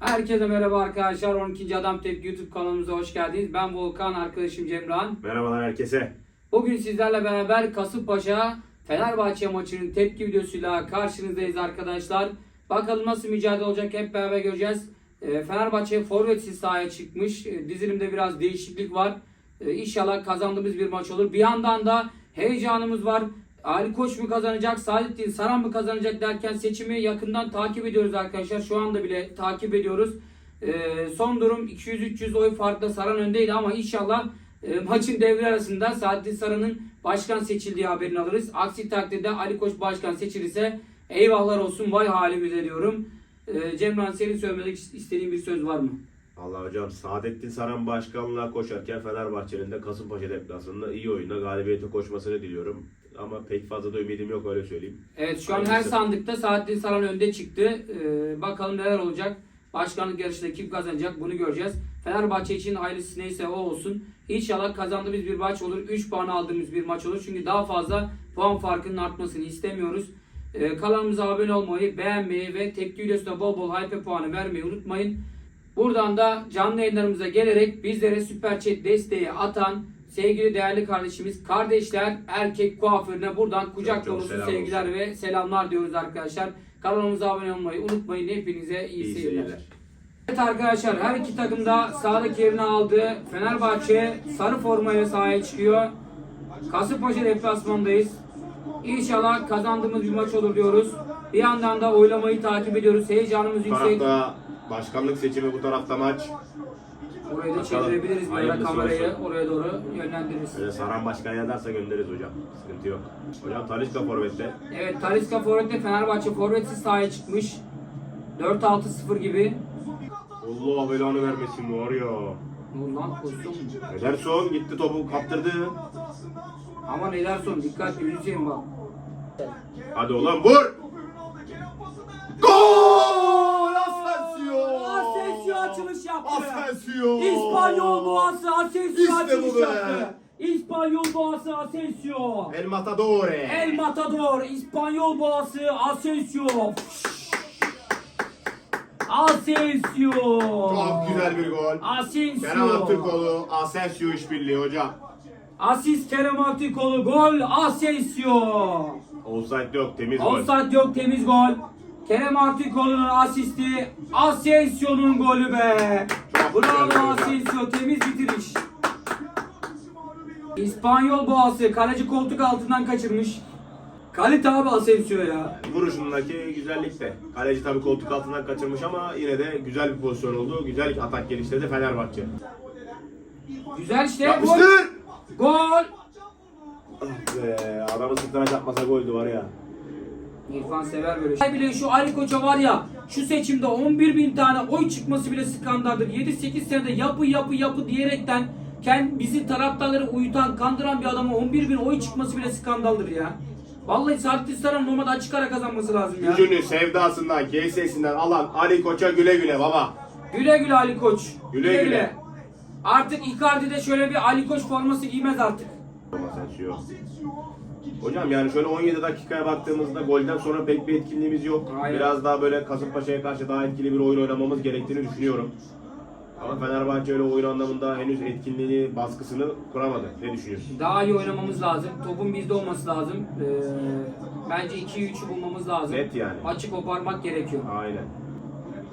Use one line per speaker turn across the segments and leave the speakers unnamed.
Herkese merhaba arkadaşlar. 12. Adam Tepki YouTube kanalımıza hoş geldiniz. Ben Volkan, arkadaşım Cemran.
Merhabalar herkese.
Bugün sizlerle beraber Kasımpaşa Fenerbahçe maçının tepki videosuyla karşınızdayız arkadaşlar. Bakalım nasıl mücadele olacak hep beraber göreceğiz. Ee, Fenerbahçe forvetsiz sahaya çıkmış. Ee, Dizilimde biraz değişiklik var. Ee, İnşallah kazandığımız bir maç olur. Bir yandan da heyecanımız var. Ali Koç mu kazanacak, Saadettin Saran mı kazanacak derken seçimi yakından takip ediyoruz arkadaşlar. Şu anda bile takip ediyoruz. Ee, son durum 200-300 oy farkla Saran öndeydi ama inşallah e, maçın devre arasında Saadettin Saran'ın başkan seçildiği haberini alırız. Aksi takdirde Ali Koç başkan seçilirse eyvahlar olsun vay halimize diyorum. Ee, Cemran senin söylemek istediğin bir söz var mı?
Allah hocam Saadettin Saran başkanlığa koşarken Fenerbahçe'nin de Kasımpaşa deplasmanında iyi oyunda galibiyete koşmasını diliyorum. Ama pek fazla da ümidim yok öyle söyleyeyim.
Evet şu an her
Hayırlısı.
sandıkta Saadettin Saran önde çıktı. Ee, bakalım neler olacak. Başkanlık yarışında kim kazanacak bunu göreceğiz. Fenerbahçe için hayırlısı neyse o olsun. İnşallah kazandığımız bir maç olur. 3 puan aldığımız bir maç olur. Çünkü daha fazla puan farkının artmasını istemiyoruz. Ee, kanalımıza abone olmayı, beğenmeyi ve tepki videosuna bol bol hype puanı vermeyi unutmayın. Buradan da canlı yayınlarımıza gelerek bizlere süper chat desteği atan sevgili değerli kardeşimiz, kardeşler, erkek kuaförüne buradan kucak dolusu sevgiler ve selamlar diyoruz arkadaşlar. Kanalımıza abone olmayı unutmayın. Hepinize iyi,
İyi
seyirler.
seyirler.
Evet arkadaşlar her iki takım da sahadaki yerini aldı. Fenerbahçe sarı formayla sahaya çıkıyor. Kasımpaşa deplasmandayız. İnşallah kazandığımız bir maç olur diyoruz. Bir yandan da oylamayı takip ediyoruz. Heyecanımız yüksek.
tarafta başkanlık seçimi bu tarafta maç.
Orayı da
Bakalım.
çevirebiliriz böyle
Hayırlısı
kamerayı
olsun.
oraya doğru yönlendiririz.
Öyle Saran başkan yazarsa göndeririz hocam. Sıkıntı yok. Hocam Talisca forvette.
Evet Talisca Forvet'te Fenerbahçe Forvet'siz sahaya çıkmış. 4-6-0 gibi.
Allah belanı vermesin var ya.
Ne oldu lan pozisyon mu?
Ederson gitti topu kaptırdı.
Aman Ederson dikkat gözükeyim bak.
Hadi ulan vur. Gol! Asensio!
Asensio açılış yaptı.
Asensio!
İspanyol boğası Asensio
İşte
açılış
bu be.
yaptı. İspanyol boğası Asensio.
El Matadore.
El Matador İspanyol boğası Asensio. Asensio.
Çok güzel bir gol.
Asensio.
Kerem Aktürkoğlu, Asensio işbirliği hocam.
Asist Kerem Aktürkoğlu gol Asensio.
Offside yok, temiz gol.
Offside yok temiz gol. Kerem Aktürkoğlu'nun asisti Asensio'nun golü be. Bravo
gol.
Asensio temiz bitiriş. İspanyol boğası kaleci koltuk altından kaçırmış. Kalite abi Asensio ya.
Vuruşundaki güzellik de. Kaleci tabii koltuk altından kaçırmış ama yine de güzel bir pozisyon oldu. Güzel atak geliştirdi Fenerbahçe.
Güzel işte gol.
Yapıştır!
Gol.
Ah be, adamı sırtına çarpmasa goldü var ya.
İrfan sever böyle şey. Bile şu Ali Koç'a var ya şu seçimde 11 bin tane oy çıkması bile skandaldır. 7-8 senede yapı yapı yapı diyerekten kendi bizi taraftarları uyutan, kandıran bir adama 11 bin oy çıkması bile skandaldır ya. Vallahi Saadettin Saran normalde açık ara kazanması lazım ya.
Gücünü, sevdasından, GS'sinden alan Ali Koç'a güle güle baba.
Güle güle Ali Koç.
Güle güle.
Artık Icardi de şöyle bir Ali Koç forması giymez artık.
Asensio. Hocam yani şöyle 17 dakikaya baktığımızda golden sonra pek bir etkinliğimiz yok.
Aynen.
Biraz daha böyle Kasımpaşa'ya karşı daha etkili bir oyun oynamamız gerektiğini düşünüyorum. Ama Fenerbahçe öyle oyun anlamında henüz etkinliğini, baskısını kuramadı. Ne düşünüyorsun?
Daha iyi oynamamız lazım. Topun bizde olması lazım. Ee, bence 2-3'ü bulmamız lazım.
Net yani.
Maçı koparmak gerekiyor.
Aynen.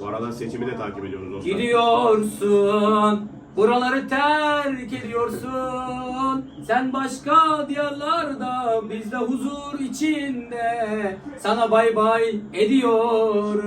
Bu arada seçimi de takip ediyoruz dostlar.
Gidiyorsun, buraları terk ediyorsun. Sen başka diyarlarda, biz de huzur içinde. Sana bay bay ediyoruz.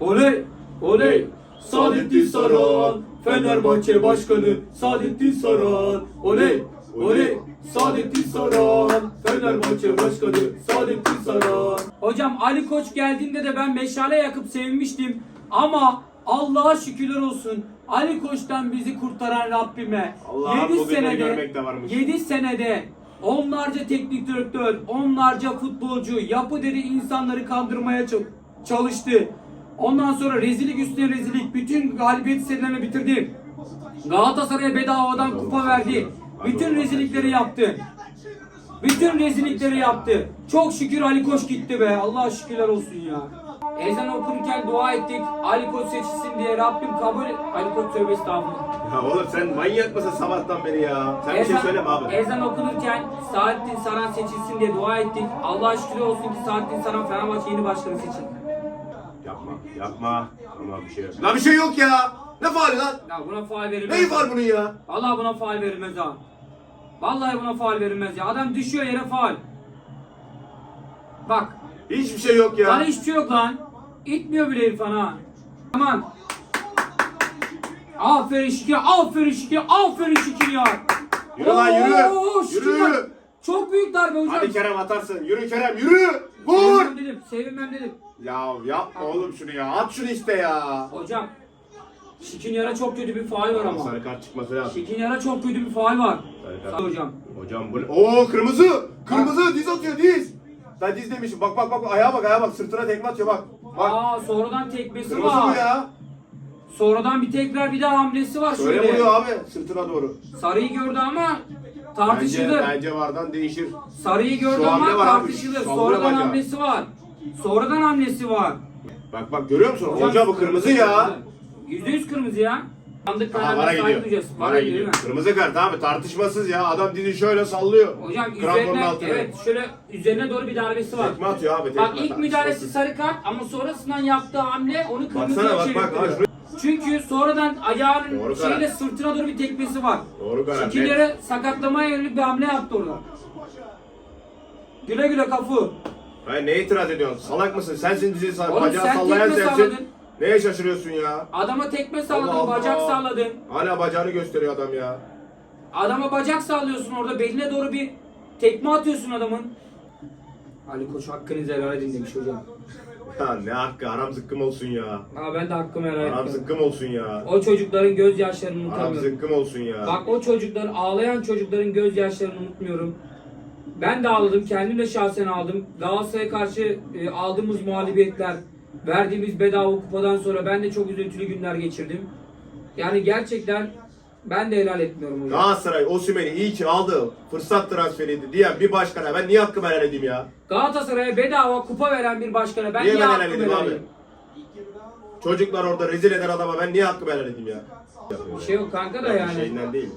Oley, oley. Saadettin Saran, Fenerbahçe Başkanı Saadettin Saran. Oley, oley. Saadettin Saran, Fenerbahçe Başkanı Saadettin Saran. Hocam Ali Koç geldiğinde de ben meşale yakıp sevmiştim. Ama Allah'a şükürler olsun. Ali Koç'tan bizi kurtaran Rabbime. Yedi
bugünleri görmek de varmış.
7 senede onlarca teknik direktör, onlarca futbolcu, yapı dedi insanları kandırmaya çalıştı. Ondan sonra rezillik üstüne rezillik bütün galibiyet serilerini bitirdi. Galatasaray'a bedavadan kupa verdi. Bütün rezillikleri yaptı. Bütün rezillikleri yaptı. Çok şükür Ali Koç gitti be. Allah şükürler olsun ya. Ezan okunurken dua ettik. Ali Koç seçilsin diye Rabbim kabul Ali Koç tövbe estağfurullah.
Ya oğlum sen manyak mısın sabahtan beri ya? Sen bir şey söyleme abi.
ezan okunurken Saadettin Saran seçilsin diye dua ettik. Allah şükür olsun ki Saadettin Saran Fenerbahçe yeni başkanı seçildi.
Yapma, yapma. Ama bir şey yok. Lan bir şey yok ya. Ne faali lan?
Ya buna faal verilmez.
Neyi var bunun ya?
Vallahi buna faal verilmez ha. Vallahi buna faal verilmez ya. Adam düşüyor yere faal. Bak.
Hiçbir şey yok ya.
Lan hiçbir şey yok lan. İtmiyor bile İrfan ha. Aman. Aferin Şikir, aferin Şikir, aferin Şikir ya.
Yürü lan, yürü.
Oo, Şikir
Yürü,
bak. Çok büyük darbe hocam.
Hadi Kerem atarsın. Yürü Kerem yürü. Vur.
Sevinmem dedim, sevinmem dedim.
Ya yapma oğlum şunu ya. At şunu işte ya.
Hocam. Şikin yara çok kötü bir faal var ama.
Sarı kart çıkması lazım.
Şikin yara çok kötü bir faal var.
Sarı
Sağ
kart.
hocam.
Hocam bu ne? Oo kırmızı. Kırmızı diz atıyor diz. Ben diz demişim. Bak bak bak ayağa bak ayağa bak sırtına tekme atıyor bak. Bak.
Aa sonradan tekmesi
Kırmızı
var.
bu ya.
Sonradan bir tekrar bir daha hamlesi var
Şöyle
şöyle.
vuruyor abi sırtına doğru.
Sarıyı gördü ama
Bence,
tartışılır.
bence vardan değişir.
Sarıyı gördü
Şu
ama
var abi,
tartışılır. Sonradan
bacağı.
hamlesi var. Sonradan hamlesi var.
Bak bak görüyor musun? Hoca bu kırmızı ya.
Yüzde yüz kırmızı ya. Sandık
Aha, vara
saygı
gidiyor.
duyacağız.
Vara gidiyor.
gidiyor.
Kırmızı kart abi tartışmasız ya. Adam dizi şöyle sallıyor.
Hocam
Kramponun
üzerine
altına.
evet şöyle üzerine doğru bir darbesi var.
Tekme atıyor abi. Tekme
Bak ilk
atar.
müdahalesi sarı kart ama sonrasından yaptığı hamle onu kırmızıya
Baksana bak bak.
çeviriyor.
bak.
Çünkü sonradan ayağının
Doğru
şeyle
karar.
sırtına doğru bir tekmesi var.
Doğru karar. net.
Şekillere sakatlamaya yönelik bir hamle yaptı orada. Güle güle kapı.
Hayır ne itiraz ediyorsun? Salak mısın? Sensin dizi sall
Oğlum
bacağı
sen
sallayan
tekme
sensin.
salladın.
Neye şaşırıyorsun ya?
Adama tekme salladın,
Allah Allah.
bacak salladın.
Hala bacağını gösteriyor adam ya.
Adama bacak sallıyorsun orada beline doğru bir tekme atıyorsun adamın. Ali Koç hakkınızı helal edin demiş hocam.
Ya ne hakkı aram zıkkım olsun ya.
Aa ben de hakkımı helal
Aram
ettim.
zıkkım olsun ya.
O çocukların gözyaşlarını
Aram
unutamıyorum.
zıkkım olsun ya.
Bak o çocuklar ağlayan çocukların gözyaşlarını unutmuyorum. Ben de ağladım, kendim de şahsen aldım. Galatasaray'a karşı e, aldığımız mağlubiyetler, verdiğimiz bedava kupadan sonra ben de çok üzüntülü günler geçirdim. Yani gerçekten ben de helal etmiyorum hocam.
Galatasaray Osimhen'i iyi ki aldı. Fırsat transferiydi diyen bir başkana ben niye hakkımı helal edeyim ya?
Galatasaray'a bedava kupa veren bir başkana ben
Niye
niye
ben
hakkımı
helal edeyim
helal
abi?
edeyim?
Çocuklar orada rezil eden adama ben niye hakkımı helal edeyim ya?
Bir şey yok kanka da
Bir
yani.
Şeyinden değil.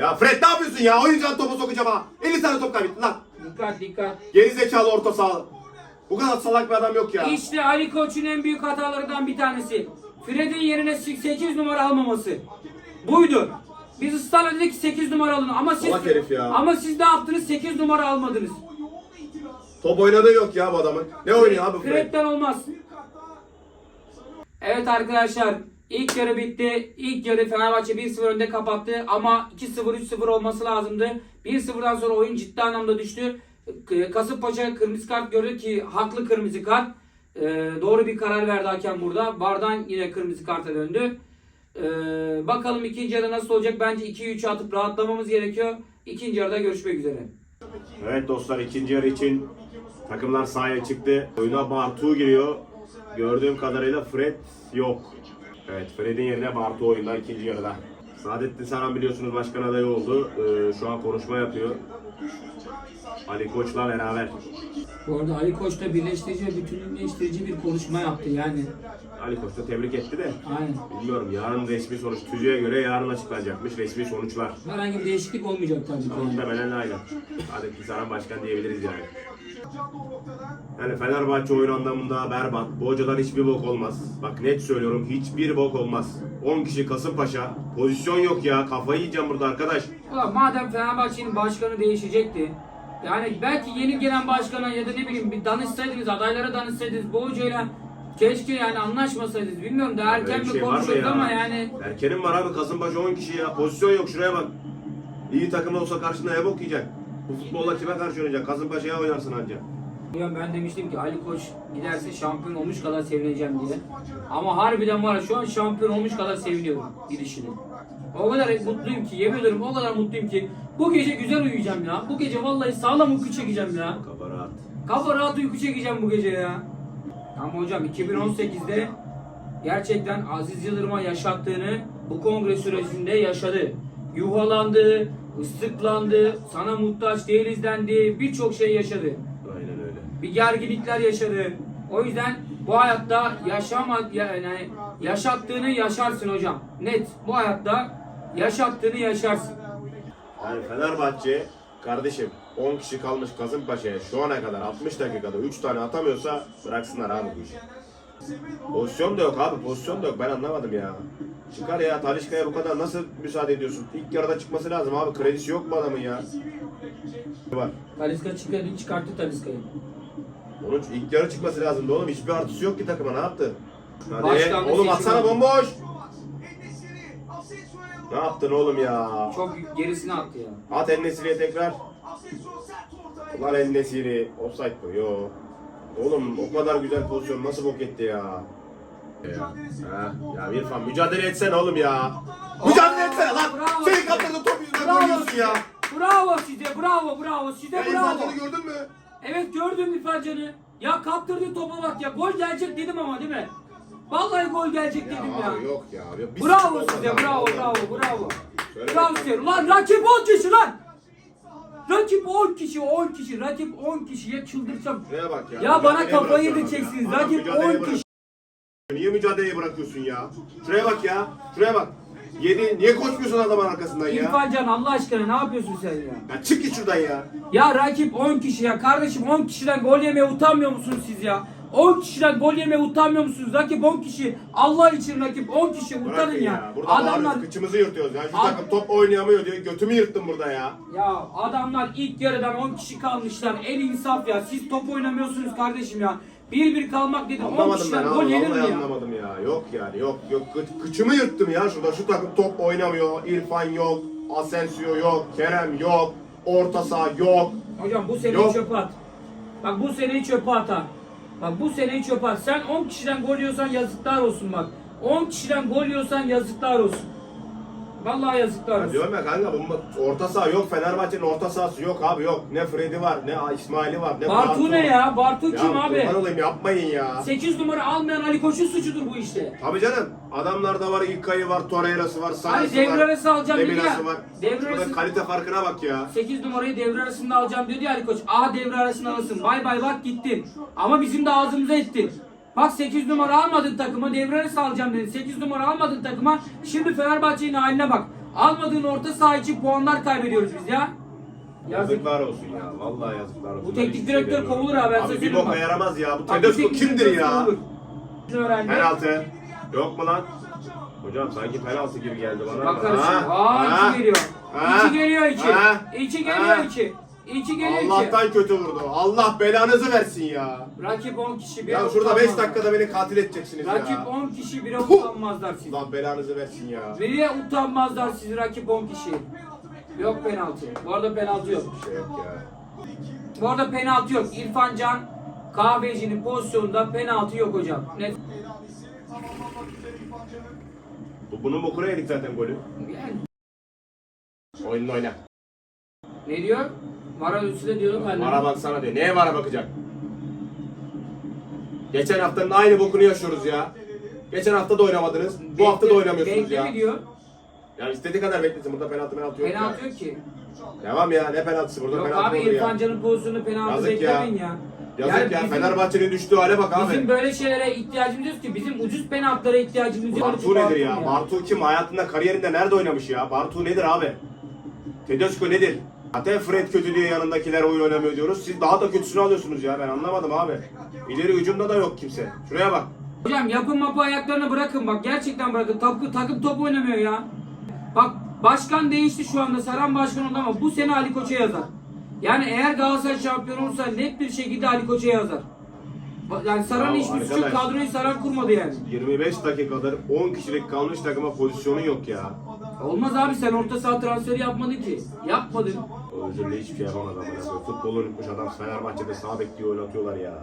Ya Fred ne yapıyorsun ya? Oyuncağın topu sokacağım ha. 50 tane top kaybetti lan.
Dikkat dikkat.
Geri zekalı orta saha. Bu kadar salak bir adam yok ya.
İşte Ali Koç'un en büyük hatalarından bir tanesi. Fred'in yerine 8 numara almaması. Buydu. Biz ısrarla dedik ki 8 numara alın ama siz
Salak herif ya.
ama siz ne yaptınız? 8 numara almadınız.
Top oynadığı yok ya bu adamın. Ne oynuyor abi Fred?
Fred'den olmaz. Evet arkadaşlar ilk yarı bitti. İlk yarı Fenerbahçe 1-0 önde kapattı ama 2-0 3-0 olması lazımdı. 1-0'dan sonra oyun ciddi anlamda düştü. Kasımpaşa kırmızı kart gördü ki haklı kırmızı kart. Ee, doğru bir karar verdi hakem burada. Vardan yine kırmızı karta döndü. Ee, bakalım ikinci yarı nasıl olacak? Bence 2-3 atıp rahatlamamız gerekiyor. İkinci yarıda görüşmek üzere.
Evet dostlar ikinci yarı için takımlar sahaya çıktı. Oyuna Bartu giriyor. Gördüğüm kadarıyla Fred yok. Evet Fred'in yerine Bartu oyunda ikinci yarıda. Saadettin Saran biliyorsunuz başkan adayı oldu. Ee, şu an konuşma yapıyor. Ali Koç'la beraber.
Bu arada Ali Koç da birleştirici ve bütünleştirici bir konuşma yaptı yani.
Ali Koç da tebrik etti de.
Aynen.
Bilmiyorum yarın resmi sonuç tüzüğe göre yarın açıklanacakmış resmi sonuçlar.
Herhangi bir değişiklik olmayacak tabii ki. yani.
Muhtemelen aynen. Saadettin Saran başkan diyebiliriz yani. Yani Fenerbahçe oyun anlamında berbat. Bu hocadan hiçbir bok olmaz. Bak net söylüyorum hiçbir bok olmaz. 10 kişi Kasımpaşa. Pozisyon yok ya. Kafayı yiyeceğim burada arkadaş.
Ulan madem Fenerbahçe'nin başkanı değişecekti. Yani belki yeni gelen başkana ya da ne bileyim bir danışsaydınız, adaylara danışsaydınız bu hocayla keşke yani anlaşmasaydınız. Bilmiyorum da erken
Böyle bir
mi
şey
konuşuldu
ya?
ama yani
Erken'in var abi Kasımpaşa 10 kişi ya. Pozisyon yok şuraya bak. İyi takım olsa karşında ne bok yiyecek? Bu futbolla kime karşı oynayacak? Kasımpaşa'ya oynarsın anca.
Ulan ben demiştim ki Ali Koç giderse şampiyon olmuş kadar sevineceğim diye. Ama harbiden var ya şu an şampiyon olmuş kadar seviniyorum gidişini. O kadar mutluyum ki yemin ederim o kadar mutluyum ki bu gece güzel uyuyacağım ya. Bu gece vallahi sağlam uyku çekeceğim ya.
Kafa rahat.
Kafa rahat uyku çekeceğim bu gece ya. Ama hocam 2018'de gerçekten Aziz Yıldırım'a yaşattığını bu kongre sürecinde yaşadı. Yuhalandı, ıslıklandı, sana muhtaç değiliz dendi, birçok şey yaşadı.
Aynen öyle.
Bir gerginlikler yaşadı. O yüzden Bu hayatta yaşama yani yaşattığını yaşarsın hocam. Net. Bu hayatta yaşattığını yaşarsın.
Yani Fenerbahçe kardeşim 10 kişi kalmış Kasımpaşa'ya şu ana kadar 60 dakikada 3 tane atamıyorsa bıraksınlar abi bu işi. Pozisyon da yok abi pozisyon da yok ben anlamadım ya. Çıkar ya Talişka'ya bu kadar nasıl müsaade ediyorsun? İlk yarıda çıkması lazım abi kredisi yok mu adamın ya? Var.
Taliska çıkardı çıkarttı Taliska'yı.
Onun ilk yarı çıkması lazımdı oğlum hiçbir artısı yok ki takıma ne yaptı? Hadi
Başkanlık
oğlum atsana bomboş. Ne yaptın oğlum ya?
Çok gerisine attı ya.
At Enesiri'ye tekrar. Ulan Enesiri. Offside bu. Yo. Oğlum o kadar güzel pozisyon nasıl bok etti ya? Ya, ya İrfan mücadele etsene oğlum ya. Mücadele etsene lan.
Bravo.
Senin kaptırdığın top yüzünden
Bravo
koyuyorsun ya.
Bravo size bravo bravo size
Ya
bravo.
İrfan Can'ı gördün mü?
Evet gördüm İrfan Can'ı. Ya kaptırdığı topa bak ya. Gol gelecek dedim ama değil mi? Vallahi gol gelecek dedim ya.
abi yok ya. Bir
Bravo
olmaz
size
abi,
bravo bravo bravo.
Şöyle
Bravo size. Ulan rakip 10 kişi lan. Rakip 10 kişi 10 kişi. Rakip 10 kişiye çıldıracağım.
Şuraya bak ya.
Ya bana kafayı
bırakıyorsun
yedireceksin.
adam ya. Adam
Rakip
mücadeleye
10
bırak-
kişi.
Niye mücadeleyi bırakıyorsun ya? Şuraya bak ya. Şuraya bak. Yedi, niye koşmuyorsun adamın arkasından ya?
İrfan Can Allah aşkına ne yapıyorsun sen ya?
Ya çık git şuradan ya.
Ya rakip 10 kişi ya. Kardeşim 10 kişiden gol yemeye utanmıyor musunuz siz ya? 10 kişiden gol yemeye utanmıyor musunuz? Rakip 10 kişi. Allah için rakip 10 kişi utanın
Bırakın
ya.
Burada
Adamlar
bağırıyoruz, kıçımızı yırtıyoruz ya. Şu
Ad-
takım top oynayamıyor diye götümü yırttım burada ya.
ya adamlar ilk yarıdan 10 kişi kalmışlar. En insaf ya. Siz top oynamıyorsunuz kardeşim ya. Bir bir kalmak dedi 10
Anlamadım ben
kişiden
abi.
gol yenir mi
Vallahi
ya?
anlamadım ya. Yok yani yok yok. Kı- kıçımı yırttım ya şurada. Şu takım top oynamıyor. İrfan yok. Asensio yok. Kerem yok. Orta saha yok.
Hocam bu seneyi
Yok.
çöpe at. Bak bu seneyi çöpe at ha. Bak bu seneyi çöpe at. Sen 10 kişiden gol yiyorsan yazıklar olsun bak. 10 kişiden gol yiyorsan yazıklar olsun. Vallahi yazıklar
Ya
olsun.
diyorum ya kanka orta saha yok. Fenerbahçe'nin orta sahası yok abi yok. Ne Freddy var ne İsmail'i var ne
Bartu ne
var.
ya? Bartu
Ya
kim abi?
kurban olayım yapmayın ya.
8 numara almayan Ali Koç'un suçudur bu işte.
Tabii canım. Adamlarda var İlkay'ı var, Torreira'sı var, Sana'sı
Hani devre
var.
arası alacağım dedi
Lemina'sı
ya.
var.
Devre
Şurada
arası-
kalite farkına bak ya.
8 numarayı devre arasında alacağım diyordu ya Ali Koç. Aha devre arasında alırsın. Bay bay bak gittin. Ama bizim de ağzımıza ettin. Bak 8 numara almadın takıma devre arası alacağım dedin. 8 numara almadın takıma. Şimdi Fenerbahçe'nin haline bak. Almadığın orta saha için puanlar kaybediyoruz biz ya. Yazık.
Yazıklar olsun ya. Vallahi yazıklar olsun.
Bu teknik
şey
direktör kovulur abi, ben
Abi
size
bir
söyleyeyim
boka
bak.
yaramaz ya. Bu
Bak, bu
Tedesco
teknik
kimdir
direktör
ya?
kovulur.
Penaltı. Yok mu lan? Hocam sanki penaltı gibi geldi bana.
Bakarız
Ha?
Aa
Ha?
iki geliyor.
Ha?
İki geliyor iki.
Ha?
İki
Ha?
geliyor iki. İki geliyor iki.
Allah'tan kötü vurdu. Allah belanızı versin ya.
Rakip 10 kişi bir
Ya şurada 5 dakikada beni katil edeceksiniz
Rakip
ya.
10 kişi
Puh!
utanmazlar siz.
Allah belanızı versin ya.
Bire utanmazlar siz rakip 10 kişi. Yok penaltı. Bu arada penaltı yok.
Bir şey yok ya.
Bu arada penaltı yok. İrfan Can kahvecinin pozisyonunda penaltı yok hocam. Net.
Bu, bunun bokuna yedik zaten golü.
Yani
Oyununu oyna.
ne diyor? Vara üstüne diyorduk ben.
Vara baksana diyor. Neye vara bakacak? Geçen haftanın aynı bokunu yaşıyoruz ya. Geçen hafta da oynamadınız. Bu hafta da oynamıyorsunuz
Bekle
ya.
mi diyor?
Ya istediği kadar beklesin. Burada penaltı penaltı yok
Penaltı
ya.
yok ki.
Devam ya. Ne penaltısı? Burada
Yok
penaltı
abi
olur
İrfan
ya.
Can'ın pozisyonunu penaltı
Yazık ya.
beklemeyin ya.
Yazık
Yani
ya.
bizim-
Fenerbahçe'nin düştüğü hale bak abi.
Bizim böyle şeylere ihtiyacımız yok ki. Bizim ucuz penaltılara ihtiyacımız yok.
Bartu nedir ya? Bartu kim? Hayatında kariyerinde nerede oynamış ya? Bartu nedir abi? Tedesco nedir? Zaten Fred kötü diye yanındakiler oyun oynamıyor diyoruz. Siz daha da kötüsünü alıyorsunuz ya. Ben anlamadım abi. İleri hücumda da yok kimse. Şuraya bak.
Hocam yapın mapı ayaklarını bırakın bak gerçekten bırakın. Takım, takım top oynamıyor ya. Bak başkan değişti şu anda Saran başkan oldu ama bu sene Ali Koç'a yazar. Yani eğer Galatasaray şampiyon olursa net bir şekilde Ali Koç'a yazar. Yani Saran'ın
Ya
hiçbir suçu yok.
arkadaş.
Kadroyu Saran kurmadı yani.
25 dakikadır 10 kişilik kalmış takıma pozisyonu yok ya.
Olmaz abi sen orta saha transferi yapmadın ki. Yapmadın.
O özürle hiçbir şey amına koyayım. Futbolu unutmuş adam Fenerbahçe'de sağ bek diye oynatıyorlar ya.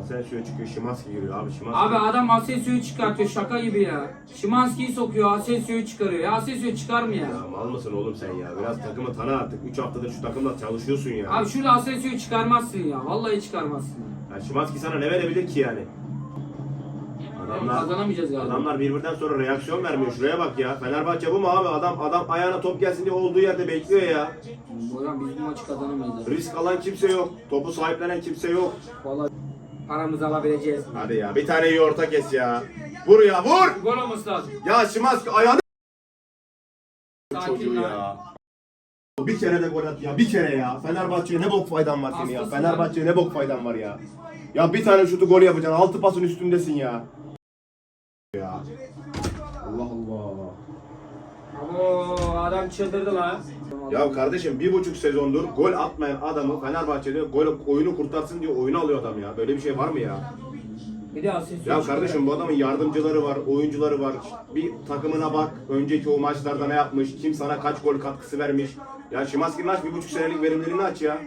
Asensio çıkıyor, Şimanski giriyor abi Şimanski.
Abi adam Asensio'yu çıkartıyor şaka gibi ya. Şimanski'yi sokuyor Asensio'yu çıkarıyor. Ya Asensio çıkar mı ya?
Ya mal mısın oğlum sen ya? Biraz takımı tanı artık. 3 haftadır şu takımla çalışıyorsun ya.
Abi şurada Asensio'yu çıkarmazsın ya. Vallahi çıkarmazsın. Ya.
Ya Şimanski sana ne verebilir ki yani? Adamlar,
Kazanamayacağız galiba.
adamlar birbirinden sonra reaksiyon vermiyor. Şuraya bak ya. Fenerbahçe bu mu abi? Adam adam ayağına top gelsin diye olduğu yerde bekliyor ya.
Hocam biz bu maçı kazanamayız. abi.
Risk alan kimse yok. Topu sahiplenen kimse yok.
Vallahi paramızı alabileceğiz.
Hadi ya bir tane iyi orta kes ya. Vur ya vur.
Gol olması lazım.
Ya Şimanski ayağını
Sakin
çocuğu ya. Bir kere de gol at ya. Bir kere ya. Fenerbahçe'ye ne bok faydan var senin ya. Fenerbahçe'ye ne bok faydan var ya. Ya bir tane şutu gol yapacaksın. Altı pasın üstündesin ya. Ya. Allah Allah.
Oo adam çıldırdı lan.
Ya kardeşim bir buçuk sezondur gol atmayan adamı Fenerbahçe'de gol oyunu kurtarsın diye oyunu alıyor adam ya. Böyle bir şey var mı ya?
Bir de asist.
Ya kardeşim bu adamın yardımcıları var, oyuncuları var. Bir takımına bak. Önceki o maçlarda ne yapmış? Kim sana kaç gol katkısı vermiş? Ya Şimanski'nin aç bir buçuk senelik verimlerini aç ya.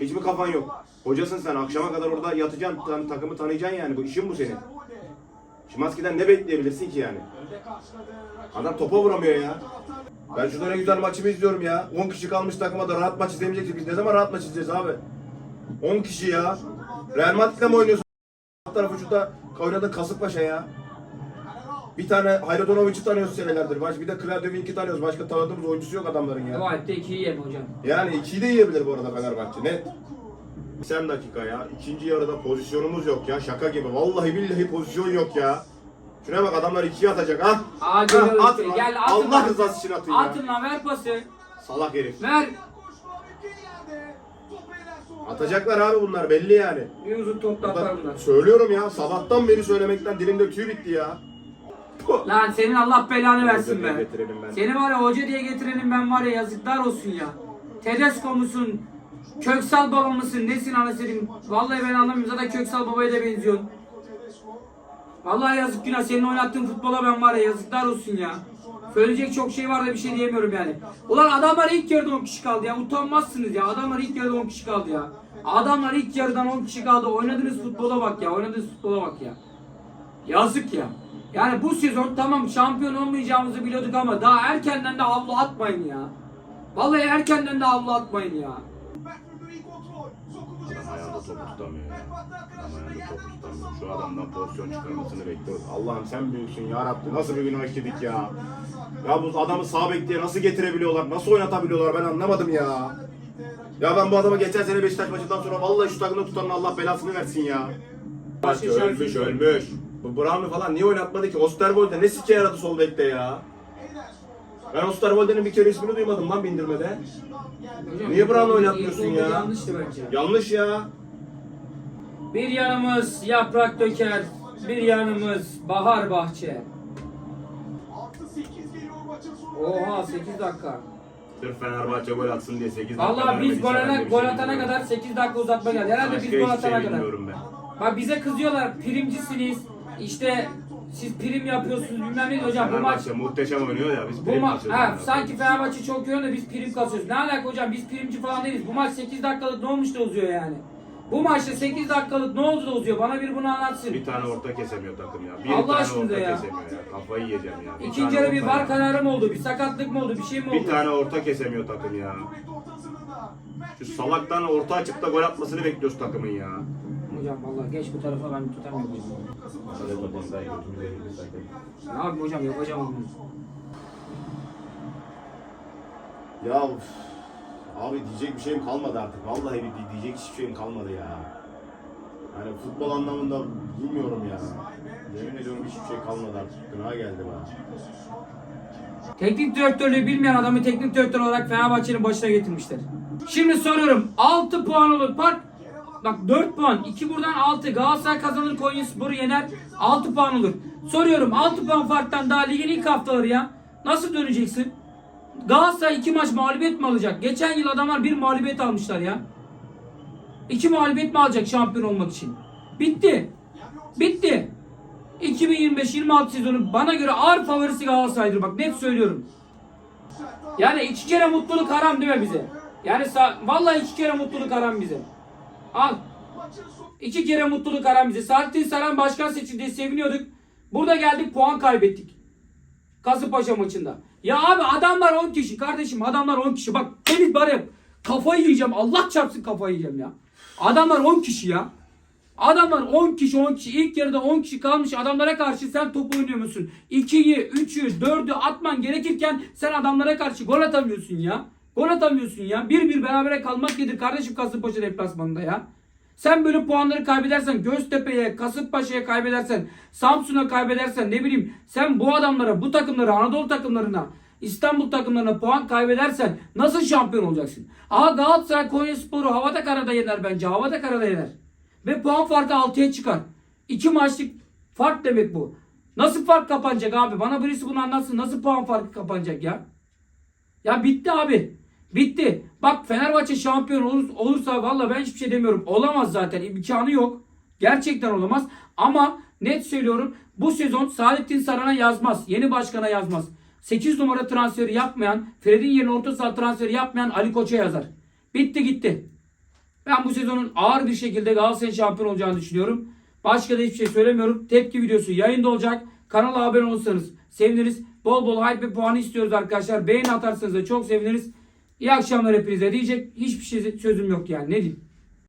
Hiç mi kafan yok? Hocasın sen. Akşama kadar orada yatacaksın. takımı tanıyacaksın yani. Bu işin bu senin. Şimanski'den ne bekleyebilirsin ki yani? Adam topa vuramıyor ya. Ben şurada ne güzel maçımı izliyorum ya. 10 kişi kalmış takıma da rahat maç izlemeyecektik. Biz ne zaman rahat maç izleyeceğiz abi? 10 kişi ya. Real Madrid'le mi oynuyorsun? Alt tarafı şurada oynadığın Kasımpaşa ya. Bir tane Hayradonovic'i tanıyoruz senelerdir. Baş, bir de Claudio Vink'i tanıyoruz. Başka tanıdığımız oyuncusu yok adamların ya.
Bu hayatta ikiyi yem hocam.
Yani ikiyi de yiyebilir bu arada Fenerbahçe. Net. 80 dakika ya. İkinci yarıda pozisyonumuz yok ya. Şaka gibi. Vallahi billahi pozisyon yok ya. Şuna bak adamlar ikiye atacak ha.
Aa görüyoruz.
Ha, at
seni.
lan.
Gel atın.
Allah rızası için atın ya.
Atın lan ver pası.
Salak herif.
Ver.
Atacaklar abi bunlar belli yani.
Bir uzun top bunlar.
Söylüyorum ya. Sabahtan beri söylemekten dilimde tüy bitti ya.
Lan senin Allah belanı versin be. Seni var ya hoca diye getirelim ben var ya yazıklar olsun ya. Tedesco musun? Köksal baba mısın? Nesin anasını? Vallahi ben anlamıyorum. Zaten Köksal babaya da benziyorsun. Vallahi yazık günah. Senin oynattığın futbola ben var ya yazıklar olsun ya. Söyleyecek çok şey var da bir şey diyemiyorum yani. Ulan adamlar ilk yarıda 10 kişi kaldı ya. Utanmazsınız ya. Adamlar ilk yarıda 10 kişi kaldı ya. Adamlar ilk yarıdan 10 kişi kaldı. Oynadığınız futbola bak ya. Oynadığınız futbola bak ya. Yazık ya. Yani bu sezon tamam şampiyon olmayacağımızı biliyorduk ama daha erkenden de havlu atmayın ya. Vallahi erkenden de havlu atmayın ya.
Adam ayağında topu tutamıyor ya. Adam ayağında topu tutamıyor. Şu adamdan pozisyon çıkarmasını bekliyoruz. Allah'ım sen büyüksün ya Rabbi. Nasıl bir günah işledik ya. Ya bu adamı sağ bek diye nasıl getirebiliyorlar? Nasıl oynatabiliyorlar ben anlamadım ya. Ya ben bu adamı geçen sene Beşiktaş maçından sonra vallahi şu takımda tutanın Allah belasını versin ya. Ölmüş ölmüş. Bu Brown'u falan niye oynatmadı ki? Osterwold'e ne sike yaradı sol bekte ya? Ben Osterwolde'nin bir kere ismini duymadım lan bindirmede. Niye Brown oynatmıyorsun ya?
golü Yanlıştı bence.
Yanlış ya.
Bir yanımız yaprak döker, bir yanımız bahar bahçe. Oha 8 dakika.
Sırf Fenerbahçe gol atsın diye 8 dakika
Vallahi biz gol,
de bir
gol
şey
atana
bilmiyorum.
kadar 8 dakika uzatma geldi. Herhalde
Başka
biz gol
hiçbir şey
atana kadar.
bilmiyorum ben.
Bak bize kızıyorlar primcisiniz. İşte siz prim yapıyorsunuz bilmem ne hocam bu maç
Fenerbahçe muhteşem oynuyor ya biz
bu
prim
maç ha, sanki Fenerbahçe çok iyi oynuyor da biz prim kasıyoruz. Ne alaka hocam biz primci falan değiliz. Bu maç 8 dakikalık ne olmuş da uzuyor yani. Bu maçta 8 dakikalık ne oldu da uzuyor? Bana bir bunu anlatsın.
Bir tane orta kesemiyor takım ya. Bir
Allah
tane
aşkına
orta
ya.
kesemiyor ya. Kafayı yiyeceğim ya. Bir
İkinci
tane
yarı bir
orta
var
ya.
kararı mı oldu? Bir sakatlık mı oldu? Bir şey mi oldu?
Bir tane orta kesemiyor takım ya. Şu salaktan orta açıp da gol atmasını bekliyoruz takımın ya.
Hocam vallahi geç bu tarafa ben tutamıyorum. Ne yapayım hocam yapacağım onu.
Ya uf. abi diyecek bir şeyim kalmadı artık. Vallahi bir diyecek hiçbir şeyim kalmadı ya. Yani futbol anlamında bilmiyorum ya. Yemin ediyorum hiçbir şey kalmadı artık. Günah geldi bana.
Teknik direktörlüğü bilmeyen adamı teknik direktör olarak Fenerbahçe'nin başına getirmişler. Şimdi soruyorum 6 puan olur park Bak 4 puan 2 buradan 6 Galatasaray kazanır Konyaspor'u yener 6 puan olur. Soruyorum 6 puan farktan daha ligin ilk haftaları ya. Nasıl döneceksin? Galatasaray 2 maç mağlubiyet mi alacak? Geçen yıl adamlar bir mağlubiyet almışlar ya. 2 mağlubiyet mi alacak şampiyon olmak için? Bitti. Bitti. 2025-26 sezonu bana göre ağır favorisi Galatasaray'dır bak net söylüyorum. Yani iki kere mutluluk haram değil mi bize? Yani vallahi iki kere mutluluk haram bize. Al. İki kere mutluluk bize. Saadettin Saran başkan seçildi seviniyorduk. Burada geldik puan kaybettik. Kasımpaşa maçında. Ya abi adamlar 10 kişi kardeşim adamlar 10 kişi. Bak beni bari kafayı yiyeceğim. Allah çarpsın kafayı yiyeceğim ya. Adamlar 10 kişi ya. Adamlar 10 kişi 10 kişi ilk yarıda 10 kişi kalmış adamlara karşı sen top oynuyor musun? 2'yi 3'ü 4'ü atman gerekirken sen adamlara karşı gol atamıyorsun ya. Gol atamıyorsun ya. Bir bir berabere kalmak nedir kardeşim Kasımpaşa deplasmanında ya. Sen böyle puanları kaybedersen, Göztepe'ye, Kasımpaşa'ya kaybedersen, Samsun'a kaybedersen ne bileyim sen bu adamlara, bu takımlara, Anadolu takımlarına, İstanbul takımlarına puan kaybedersen nasıl şampiyon olacaksın? Aha Galatasaray Konyaspor'u havada karada yener bence. Havada karada yener. Ve puan farkı 6'ya çıkar. 2 maçlık fark demek bu. Nasıl fark kapanacak abi? Bana birisi bunu anlatsın. Nasıl puan farkı kapanacak ya? Ya bitti abi. Bitti. Bak Fenerbahçe şampiyon olur, olursa valla ben hiçbir şey demiyorum. Olamaz zaten. İmkanı yok. Gerçekten olamaz. Ama net söylüyorum bu sezon Saadettin Saran'a yazmaz. Yeni başkana yazmaz. 8 numara transferi yapmayan, Fred'in yerine orta saha transferi yapmayan Ali Koç'a yazar. Bitti gitti. Ben bu sezonun ağır bir şekilde Galatasaray'ın şampiyon olacağını düşünüyorum. Başka da hiçbir şey söylemiyorum. Tepki videosu yayında olacak. Kanala abone olursanız seviniriz. Bol bol hype ve puanı istiyoruz arkadaşlar. Beğeni atarsanız da çok seviniriz. İyi akşamlar hepinize diyecek. Hiçbir şey sözüm yok yani. Ne diyeyim?